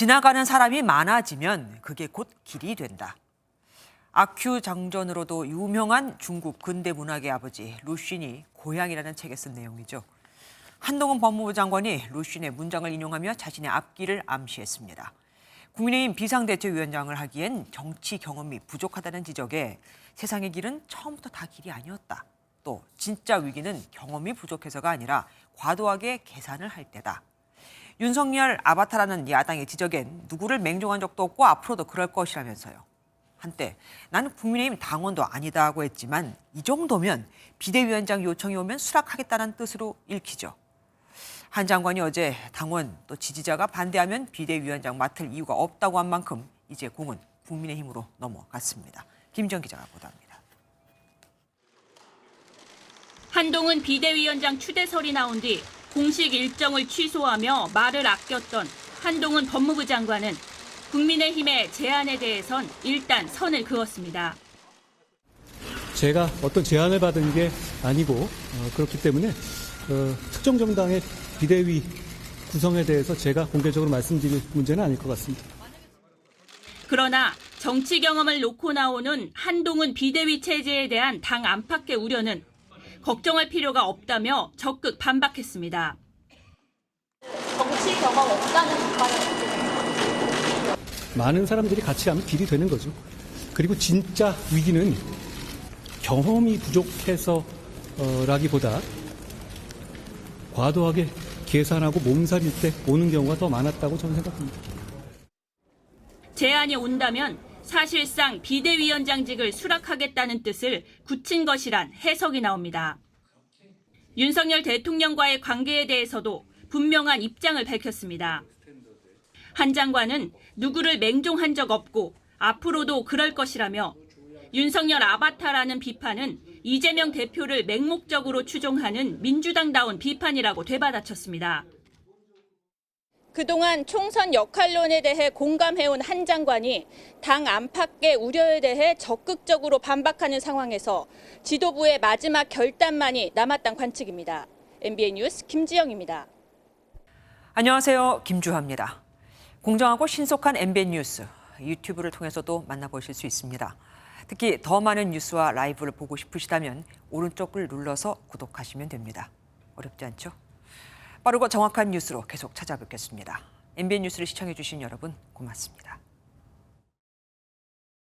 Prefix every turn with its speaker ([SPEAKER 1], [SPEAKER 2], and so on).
[SPEAKER 1] 지나가는 사람이 많아지면 그게 곧 길이 된다. 아큐 장전으로도 유명한 중국 근대 문학의 아버지 루쉰이 고향이라는 책에 쓴 내용이죠. 한동훈 법무부 장관이 루쉰의 문장을 인용하며 자신의 앞길을 암시했습니다. 국민의힘 비상대책위원장을 하기엔 정치 경험이 부족하다는 지적에 세상의 길은 처음부터 다 길이 아니었다. 또 진짜 위기는 경험이 부족해서가 아니라 과도하게 계산을 할 때다. 윤석열 아바타라는 야당의 지적엔 누구를 맹종한 적도 없고 앞으로도 그럴 것이라면서요. 한때 나는 국민의힘 당원도 아니다고 했지만 이 정도면 비대위원장 요청이 오면 수락하겠다는 뜻으로 읽히죠. 한 장관이 어제 당원 또 지지자가 반대하면 비대위원장 맡을 이유가 없다고 한 만큼 이제 공은 국민의힘으로 넘어갔습니다. 김정 기자가 보도합니다.
[SPEAKER 2] 한동훈 비대위원장 추대설이 나온 뒤 공식 일정을 취소하며 말을 아꼈던 한동훈 법무부 장관은 국민의힘의 제안에 대해선 일단 선을 그었습니다.
[SPEAKER 3] 제가 어떤 제안을 받은 게 아니고 어, 그렇기 때문에 어, 특정 정당의 비대위 구성에 대해서 제가 공개적으로 말씀드릴 문제는 아닐 것 같습니다.
[SPEAKER 2] 그러나 정치 경험을 놓고 나오는 한동훈 비대위 체제에 대한 당 안팎의 우려는 걱정할 필요가 없다며 적극 반박했습니다. 정치 경험 없다는 비판을
[SPEAKER 3] 많은 사람들이 같이 가면 길이 되는 거죠. 그리고 진짜 위기는 경험이 부족해서 어, 라기보다 과도하게 계산하고 몸살일 때 오는 경우가 더 많았다고 저는 생각합니다.
[SPEAKER 2] 제안이 온다면 사실상 비대위원장직을 수락하겠다는 뜻을 굳힌 것이란 해석이 나옵니다. 윤석열 대통령과의 관계에 대해서도 분명한 입장을 밝혔습니다. 한 장관은 누구를 맹종한 적 없고 앞으로도 그럴 것이라며 윤석열 아바타라는 비판은 이재명 대표를 맹목적으로 추종하는 민주당다운 비판이라고 되받아쳤습니다.
[SPEAKER 4] 그동안 총선 역할론에 대해 공감해온 한 장관이 당 안팎의 우려에 대해 적극적으로 반박하는 상황에서 지도부의 마지막 결단만이 남았단 관측입니다. MBN 뉴스 김지영입니다.
[SPEAKER 1] 안녕하세요. 김주하입니다. 공정하고 신속한 MBN 뉴스 유튜브를 통해서도 만나보실 수 있습니다. 특히 더 많은 뉴스와 라이브를 보고 싶으시다면 오른쪽을 눌러서 구독하시면 됩니다. 어렵지 않죠? 빠르고 정확한 뉴스로 계속 찾아뵙겠습니다. MBN 뉴스를 시청해 주신 여러분 고맙습니다.